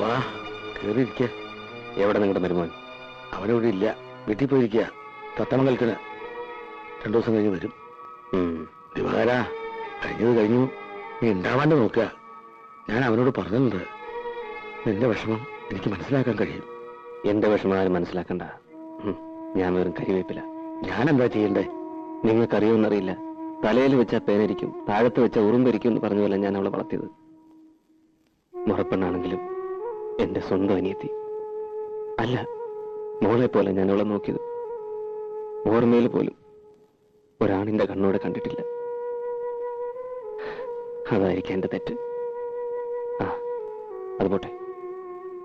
വാ കേറിയിരിക്ക. എവിടെ നിങ്ങളുടെ മരുമോൻ? അവനവിടെ ഇല്ല. വീട്ടിൽ പോയിരിക്കുക തത്തമംഗലത്തിന് രണ്ടു ദിവസം കഴിഞ്ഞ് വരും. ദിവാര കഴിഞ്ഞത് കഴിഞ്ഞു. നീ ഉണ്ടാവാണ്ട് നോക്കുക. ഞാൻ അവനോട് പറഞ്ഞിട്ടുണ്ട്. നിന്റെ വിഷമം എനിക്ക് മനസ്സിലാക്കാൻ കഴിയും. എന്റെ വിഷമം ആരും മനസ്സിലാക്കണ്ട. ഞാൻ വെറും കരിവേപ്പില ഞാൻ എന്താ ചെയ്യണ്ടേ? നിങ്ങൾക്കറിയുമെന്നറിയില്ല. തലയിൽ വെച്ച പേനരിക്കും താഴത്ത് വെച്ച ഉറുമ്പരിക്കും എന്ന് പറഞ്ഞ പോലെ ഞാൻ അവളെ വളർത്തിയത്. മുറപ്പെണ്ണാണെങ്കിലും എന്റെ സ്വന്തം അനിയത്തി. അല്ല മോളെ പോലെ ഞാൻ അവളെ നോക്കിയത്. ഓർമ്മയിൽ പോലും ഒരാണിന്റെ കണ്ണോടെ കണ്ടിട്ടില്ല. അതായിരിക്കും എന്റെ തെറ്റ്. ആ അത് പോട്ടെ.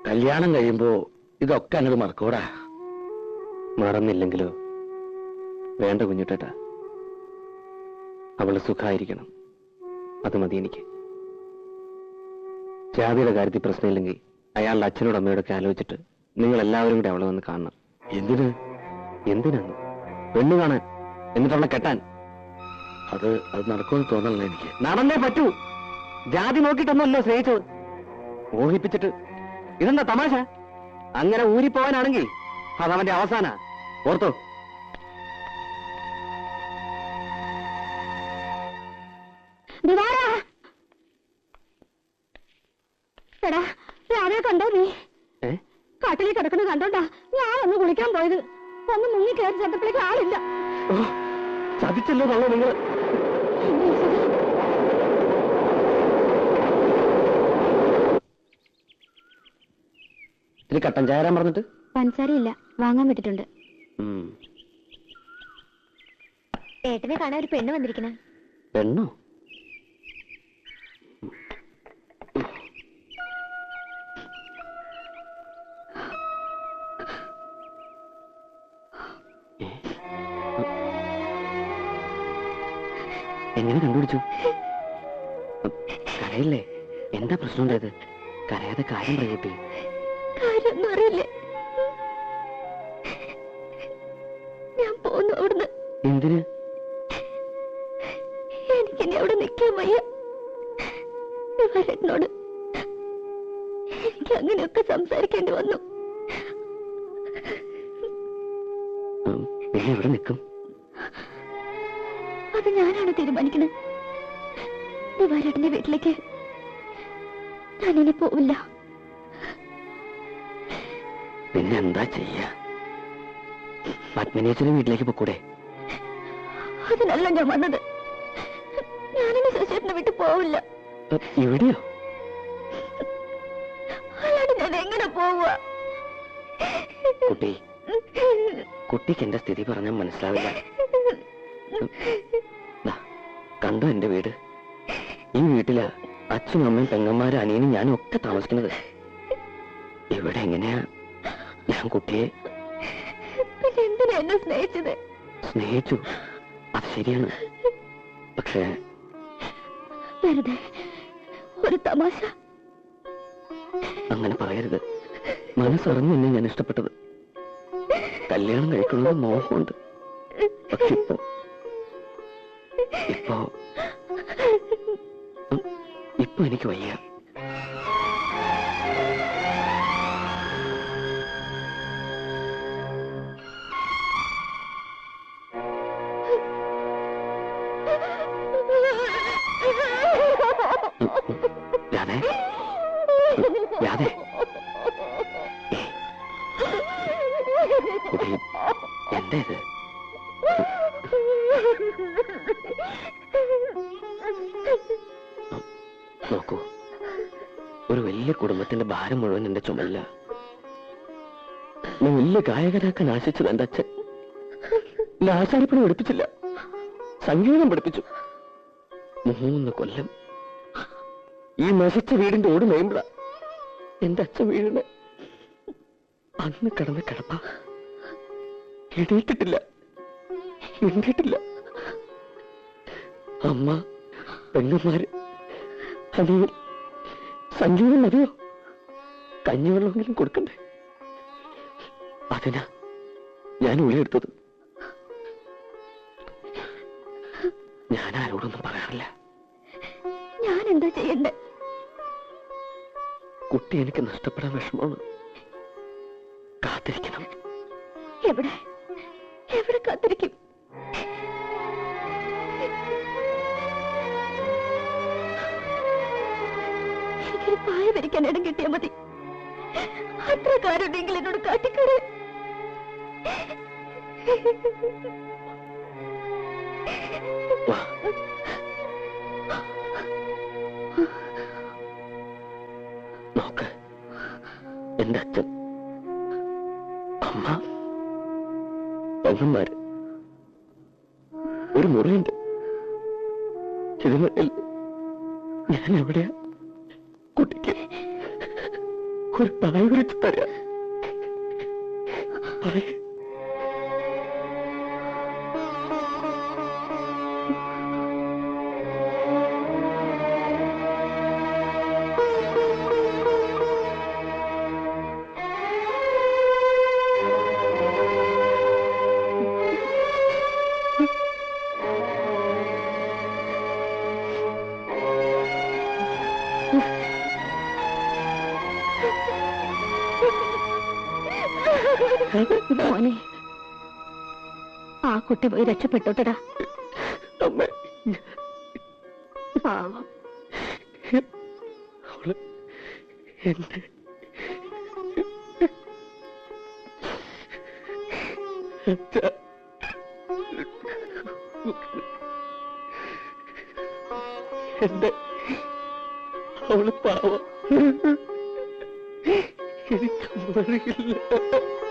കല്യാണം കഴിയുമ്പോ ഇതൊക്കെ അങ്ങോട്ട് മറക്കൂടാ. മറന്നില്ലെങ്കിലോ? വേണ്ട കുഞ്ഞിട്ടേട്ടാ. അവൾ സുഖമായിരിക്കണം അത് മതി എനിക്ക്. ജാതിയുടെ കാര്യത്തിൽ പ്രശ്നമില്ലെങ്കിൽ അയാളുടെ അച്ഛനോട് അമ്മയോടൊക്കെ ആലോചിച്ചിട്ട് നിങ്ങൾ എല്ലാവരും കൂടെ അവളെ വന്ന് കാണണം. എന്തിന്? എന്തിനാണ്? പെണ്ണ് കാണാൻ എന്നിട്ട് അവളെ കെട്ടാൻ? അത് അത് നടക്കുമെന്ന് തോന്നണല്ലോ എനിക്ക്. നടന്നേ പറ്റൂ. ജാതി നോക്കിയിട്ടൊന്നുമല്ലോ സ്നേഹിച്ചത്. മോഹിപ്പിച്ചിട്ട് ഇതെന്താ തമാശ? അങ്ങനെ ഊരിപ്പോവാനാണെങ്കിൽ അവന്റെ അവസാന. ഓർത്തോ? ദിവാര ചെന്നപ്പോഴേക്ക് ആളില്ല ചതിച്ചല്ലോ തള്ള നിങ്ങൾ ഇത് കട്ടൻ ചായ പറഞ്ഞിട്ട്? പഞ്ചസാരയില്ല വാങ്ങാൻ വിട്ടിട്ടുണ്ട്. ഏട്ടനെ കാണാൻ ഒരു പെണ്ണ് വന്നിരിക്കണേ പെണ്ണോ? എങ്ങനെ കണ്ടുപിടിച്ചു? കരയല്ലേ? എന്താ പ്രശ്നം ഉണ്ടായത്? കരയാതെ കാര്യം പറയട്ടെ കാര്യമൊന്നും അറിയില്ലേ? ഞാൻ പോന്നു അവിടുന്ന്. എന്തിന്? എനിക്കിനി അവിടെ നിൽക്കാൻ വയ്യ. ഇവരെന്നോട് എനിക്ക് അങ്ങനെയൊക്കെ സംസാരിക്കേണ്ടി വന്നു. പിന്നെ എവിടെ നിൽക്കും അത് ഞാനാണ് തീരുമാനിക്കുന്നത് ദിവാരേട്ടന്റെ വീട്ടിലേക്ക് ഞാനിനി പോവില്ല. പിന്നെ എന്താ ചെയ്യ? പത്മിനേച്ചന്റെ വീട്ടിലേക്ക് പോക്കൂടെ. അതിനല്ല ഞാൻ വന്നത്. ഞാനിനി ശശിയേട്ടനെ വീട്ടിൽ പോവില്ല. എവിടെയോ അല്ലാണ്ട് ഞാൻ എങ്ങനെ പോവുക? കുട്ടി കുട്ടിക്ക് എന്റെ സ്ഥിതി പറഞ്ഞാൽ മനസ്സിലാവില്ല. കണ്ടോ എന്റെ വീട്? ഈ വീട്ടിലാ അച്ഛനും അമ്മയും പെങ്ങന്മാരും അനിയനും ഞാനും ഒക്കെ താമസിക്കുന്നത്. ഇവിടെ എങ്ങനെയാ? ഞാൻ കുട്ടിയെ എന്നെ സ്നേഹിച്ചത്? സ്നേഹിച്ചു. അത് ശരിയാണ്. പക്ഷേ വെറുതെ ഒരു തമാശ. അങ്ങനെ പറയരുത്. മനസ്സറിഞ്ഞു എന്നെ ഞാൻ ഇഷ്ടപ്പെട്ടത്. കല്യാണം കഴിക്കുന്നത് മോഹമുണ്ട്. പക്ഷെ ഇപ്പോ ഇപ്പൊ എനിക്ക് വയ്യ. നോക്കൂ ഒരു വലിയ കുടുംബത്തിന്റെ ഭാരം മുഴുവൻ എന്റെ ചുമല്ല. ഞാൻ വലിയ ഗായകനാക്കാൻ ആശിച്ചത് എന്റെ അച്ഛൻ. എന്നെ ആശാരിപ്പണി പഠിപ്പിച്ചില്ല. സംഗീതം പഠിപ്പിച്ചു. മൂന്ന് കൊല്ലം ഈ നശിച്ച വീടിന്റെ ഓട് മേമ്പള എന്റെ അച്ഛൻ വീടിന് അന്ന് കിടന്ന കിടപ്പ എണീറ്റിട്ടില്ല. മിണ്ടിയിട്ടില്ല അമ്മ പെങ്ങന്മാര് അനിയൻ സഞ്ജീവൻ മതിയോ? കഞ്ഞിവെള്ളമെങ്കിലും കൊടുക്കണ്ടേ? അതിനാ ഞാൻ ഉള്ളിലെടുത്തത് ഞാൻ ആരോടൊന്നും പറയാറില്ല. ഞാൻ എന്താ ചെയ്യണ്ടേ? കുട്ടി എനിക്ക് നഷ്ടപ്പെടാൻ വിഷമമാണ്. കാത്തിരിക്കണം. എവിടെ? എവിടെ കാത്തിരിക്കും കിട്ടിയാ മതി. അത്ര കാര്യമുണ്ടെങ്കിൽ എന്നോട് കാട്ടിക്കൂടെ? എന്റെ അച്ഛൻ അമ്മ പെങ്ങന്മാര് ഒരു മുറിയുണ്ട്. ഇതിനിടയിൽ ഞാൻ എവിടെയാ കുട്ടിക്ക് ഒരു പായ വിരിച്ചു തരാ പായ മോനെ. ആ കുട്ടി പോയി രക്ഷപ്പെട്ടോട്ടടാ. പാവം. എന്നെ. എന്റെ അവൾ പാവ. എനിക്കൊന്നും അറിയില്ല.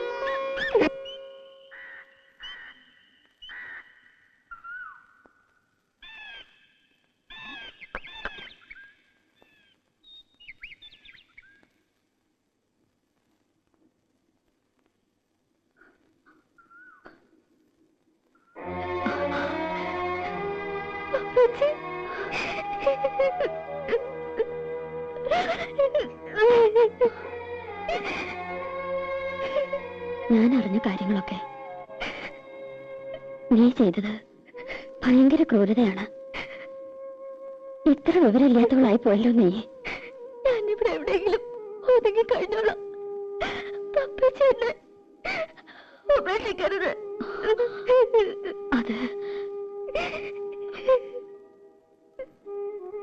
ഞാൻ അറിഞ്ഞ കാര്യങ്ങളൊക്കെ. നീ ചെയ്തത് ഭയങ്കര ക്രൂരതയാണ്. ഇത്ര വിവരമില്ലാത്തവളായി പോയല്ലോ നീ. ഞാനിവിടെ എവിടെയെങ്കിലും ഒതുങ്ങി കഴിഞ്ഞോളാം. ഉപേക്ഷിക്കരുത്. അത്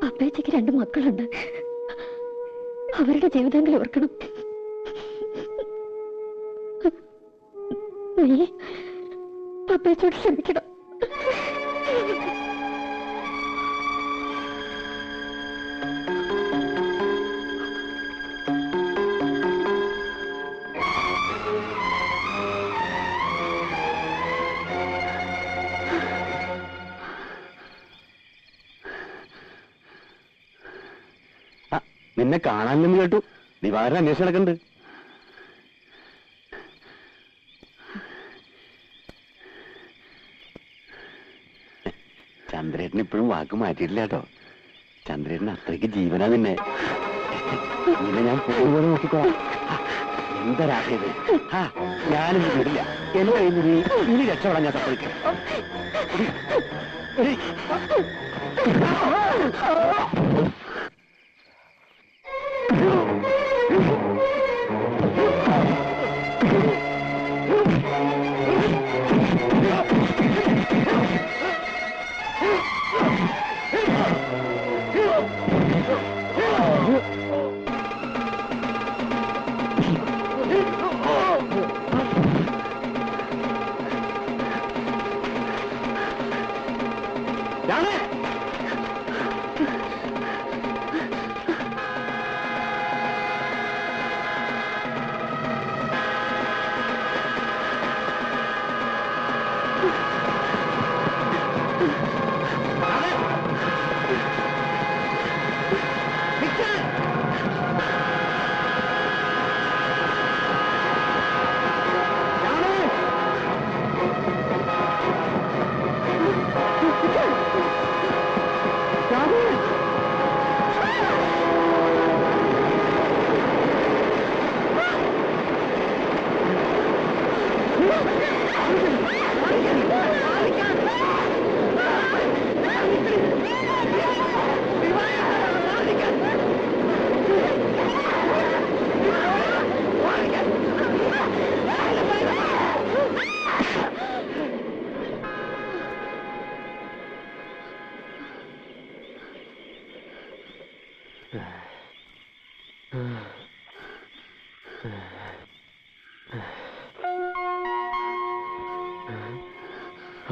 അപ്പേച്ചയ്ക്ക് രണ്ട് മക്കളുണ്ട്. അവരുടെ ജീവിതങ്ങൾ ഓർക്കണം. നീ പപ്പേച്ചോട് ക്ഷമിക്കണം. നിന്നെ കാണാനില്ലെന്ന് കേട്ടു. ദിവാകരൻ അന്വേഷണം നടക്കുന്നുണ്ട് ചന്ദ്രേട്ടൻ ഇപ്പോഴും വാക്ക് മാറ്റിയിട്ടില്ല കേട്ടോ ചന്ദ്രേട്ടൻ അത്രയ്ക്ക് ജീവനാ നിന്നെ. നിന്നെ ഞാൻ പോലെ നോക്കിക്കോളാം. എന്തരാത്രിയത് എന്താ ആ ഞാനിത് വിടില്ല. എന്നെ നീ ഇനി രക്ഷപ്പെടാൻ ഞാൻ സമ്മതിക്കും.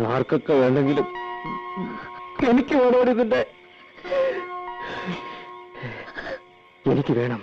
ആർക്കൊക്കെ വേണമെങ്കിലും എനിക്ക് വേണോ എനിക്ക് വേണം.